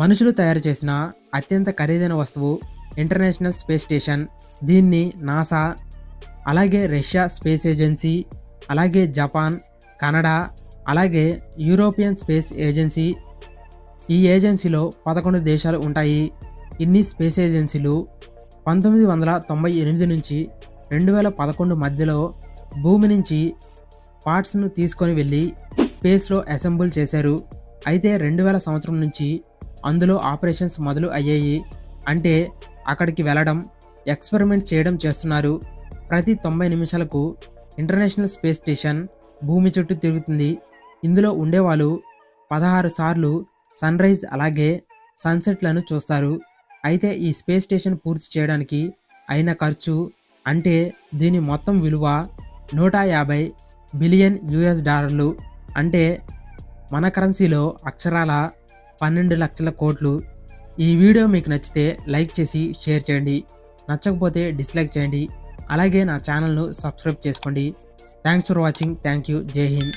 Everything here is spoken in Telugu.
మనుషులు తయారు చేసిన అత్యంత ఖరీదైన వస్తువు ఇంటర్నేషనల్ స్పేస్ స్టేషన్. దీన్ని నాసా అలాగే రష్యా స్పేస్ ఏజెన్సీ అలాగే జపాన్ కెనడా అలాగే యూరోపియన్ స్పేస్ ఏజెన్సీ. ఈ ఏజెన్సీలో పదకొండు దేశాలు ఉంటాయి. ఇన్ని స్పేస్ ఏజెన్సీలు పంతొమ్మిది వందల తొంభై ఎనిమిది నుంచి రెండు వేల పదకొండు మధ్యలో భూమి నుంచి పార్ట్స్ను తీసుకొని వెళ్ళి స్పేస్లో అసెంబుల్ చేశారు. అయితే రెండు వేల సంవత్సరం నుంచి అందులో ఆపరేషన్స్ మొదలు అయ్యాయి. అంటే అక్కడికి వెళ్ళడం ఎక్స్పెరిమెంట్ చేయడం చేస్తున్నారు. ప్రతి తొంభై నిమిషాలకు ఇంటర్నేషనల్ స్పేస్ స్టేషన్ భూమి చుట్టూ తిరుగుతుంది. ఇందులో ఉండేవాళ్ళు పదహారు సార్లు సన్ రైజ్ అలాగే సన్సెట్లను చూస్తారు. అయితే ఈ స్పేస్ స్టేషన్ పూర్తి చేయడానికి అయిన ఖర్చు అంటే దీని మొత్తం విలువ నూట యాభై బిలియన్ యుఎస్ డాలర్లు. అంటే మన కరెన్సీలో అక్షరాల పన్నెండు లక్షల కోట్లు. ఈ వీడియో మీకు నచ్చితే లైక్ చేసి షేర్ చేయండి. నచ్చకపోతే డిస్లైక్ చేయండి. అలాగే నా ఛానల్ను సబ్స్క్రైబ్ చేసుకోండి. Thanks for watching. Thank you. Jai Hind.